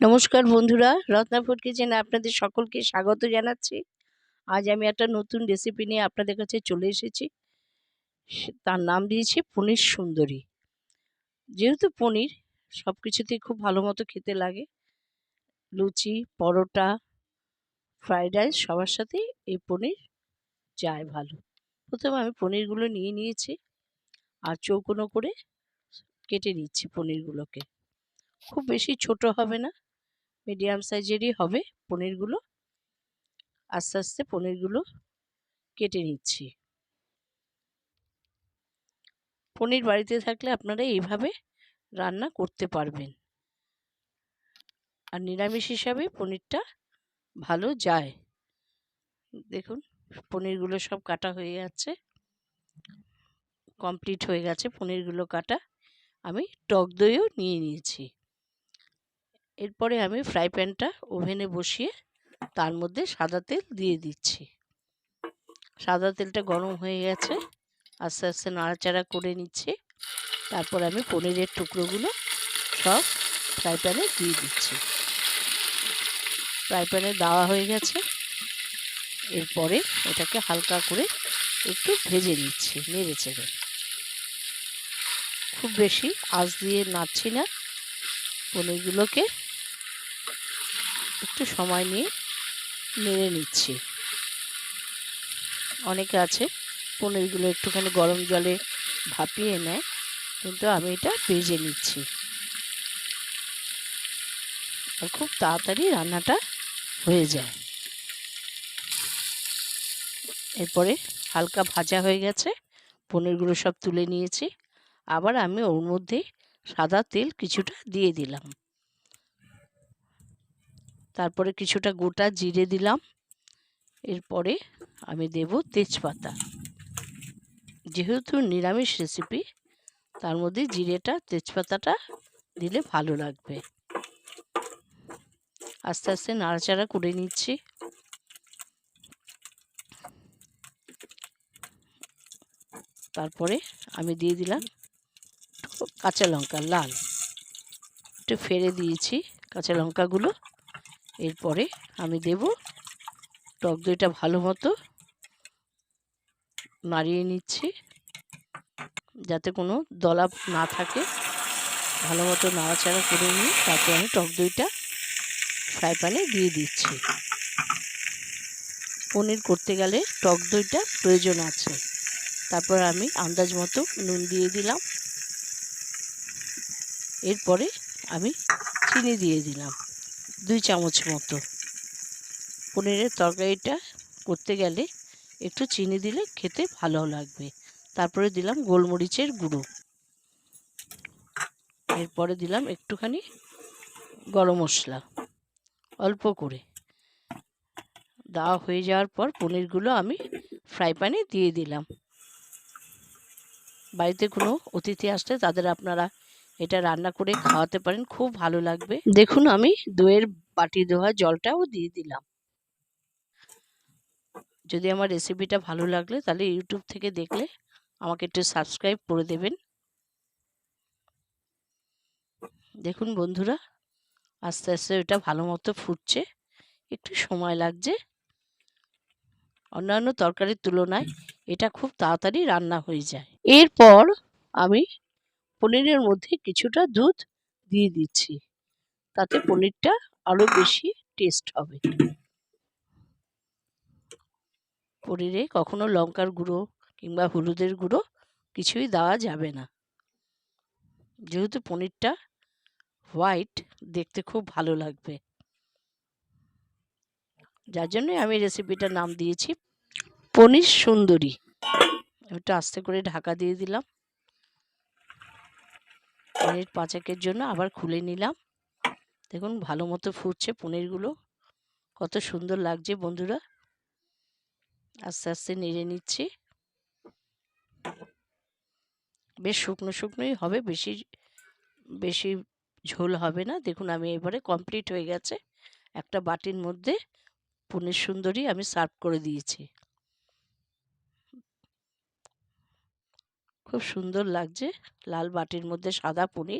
নমস্কার বন্ধুরা, রত্নাপুর কিচেনে আপনাদের সকলকে স্বাগত জানাচ্ছি। আজ আমি একটা নতুন রেসিপি নিয়ে আপনাদের কাছে চলে এসেছি। তার নাম দিয়েছি পনির সুন্দরী। যেহেতু পনির সব কিছুতেই খুব ভালো মতো খেতে লাগে, লুচি, পরোটা ফ্রাইড রাইস সবার সাথেই এই পনির যায় ভালো। প্রথমে আমি পনিরগুলো নিয়ে নিয়েছি আর চৌকোনো করে কেটে নিচ্ছি পনিরগুলোকে। খুব বেশি ছোট হবে না মিডিয়াম সাইজেরই হবে পনিরগুলো। আস্তে আস্তে পনিরগুলো কেটে নিচ্ছি। পনির বাড়িতে থাকলে আপনারা এইভাবে রান্না করতে পারবেন। আর নিরামিষ হিসাবে পনিরটা ভালো যায়। দেখুন, পনিরগুলো সব কাটা হয়ে যাচ্ছে। কমপ্লিট হয়ে গেছে পনিরগুলো কাটা। আমি টক দইও নিয়ে নিয়েছি। এরপরে আমি ফ্রাই প্যানটা ওভেনে বসিয়ে তার মধ্যে সাদা তেল দিয়ে দিচ্ছি। সাদা তেলটা গরম হয়ে গেছে, আস্তে আস্তে নাড়াচাড়া করে নিচ্ছি। তারপর আমি পনিরের টুকরোগুলো সব ফ্রাই প্যানে দিয়ে দিচ্ছি। ফ্রাই প্যানে দেওয়া হয়ে গেছে। এরপরে এটাকে হালকা করে একটু ভেজে নিচ্ছি, নেড়ে চেড়ে। খুব বেশি আঁচ দিয়ে নাড়ছি না। পনিরগুলোকে একটু সময় নিয়ে নেড়ে নিচ্ছি। অনেকে আছে, পনিরগুলো একটুখানি গরম জলে ভাপিয়ে নেয়, কিন্তু আমি এটা ভেজে নিচ্ছি। আর খুব তাড়াতাড়ি রান্নাটা হয়ে যায়। এরপরে হালকা ভাজা হয়ে গেছে, পনিরগুলো সব তুলে নিয়েছি। আবার আমি ওর মধ্যে সাদা তেল কিছুটা দিয়ে দিলাম। তারপরে কিছুটা গোটা জিরে দিলাম। এরপরে আমি দেব তেজপাতা। যেহেতু নিরামিষ রেসিপি তার মধ্যে জিরেটা, তেজপাতাটা দিলে ভালো লাগবে। আস্তে আস্তে নাড়াচাড়া করে নিচ্ছি। তারপরে আমি দিয়ে দিলাম কাঁচা লঙ্কা, লাল। একটু ফেলে দিয়েছি কাঁচা লঙ্কাগুলো। এরপরে আমি দেব টক দইটা ভালো মতো নাড়িয়ে নিচ্ছি, যাতে কোনো দলা না থাকে। ভালো মতো নাড়াচাড়া করে নিয়ে তারপর আমি টক দইটা ফ্রাই প্যানে দিয়ে দিচ্ছি। পনির করতে গেলে টক দইটা প্রয়োজন আছে। তারপর আমি আন্দাজ মতো নুন দিয়ে দিলাম। এরপরে আমি চিনি দিয়ে দিলাম। দুই চামচ মতো। পনিরের তরকারিটা করতে গেলে একটু চিনি দিলে খেতে ভালো লাগবে। তারপরে দিলাম গোলমরিচের গুঁড়ো। এরপরে দিলাম একটুখানি গরম মশলা, অল্প করে। দেওয়া হয়ে যাওয়ার পর পনিরগুলো আমি ফ্রাই প্যানে দিয়ে দিলাম। বাড়িতে কোনো অতিথি আসলে তাদের আপনারা এটা রান্না করে খাওয়াতে পারেন খুব ভালো লাগবে। দেখুন আমি দইয়ের বাটি ধোয়া জলটাও দিয়ে দিলাম। যদি আমার রেসিপিটা ভালো লাগলে তাহলে ইউটিউব থেকে দেখলে আমাকে একটু সাবস্ক্রাইব করে দেবেন। দেখুন বন্ধুরা আস্তে আস্তে এটা ভালো মতো ফুটছে একটু সময় লাগছে। অন্যান্য তরকারির তুলনায় এটা খুব তাড়াতাড়ি রান্না হয়ে যায়। এরপর আমি পনিরের মধ্যে কিছুটা দুধ দিয়ে দিচ্ছি। তাতে পনিরটা আরও বেশি টেস্ট হবে। পনিরে কখনো লঙ্কার গুঁড়ো কিংবা হলুদের গুঁড়ো কিছুই দেওয়া যাবে না। যেহেতু পনিরটা হোয়াইট দেখতে খুব ভালো লাগবে। যার জন্য আমি রেসিপিটার নাম দিয়েছি, পনির সুন্দরী। ওটা আস্তে করে ঢাকা দিয়ে দিলাম। পনির পাঁচাকের জন্য আবার খুলে নিলাম। দেখুন, ভালো মতো ফুটছে পনিরগুলো। কত সুন্দর লাগছে বন্ধুরা। আস্তে আস্তে নেড়ে নিচ্ছি। বেশ শুকনো শুকনোই হবে, বেশি বেশি ঝোল হবে না। দেখুন, আমি এবারে কমপ্লিট হয়ে গেছে। একটা বাটির মধ্যে পনির সুন্দরী আমি সার্ভ করে দিয়েছি। খুব সুন্দর লাগছে। লাল বাটির মধ্যে সাদা পনির।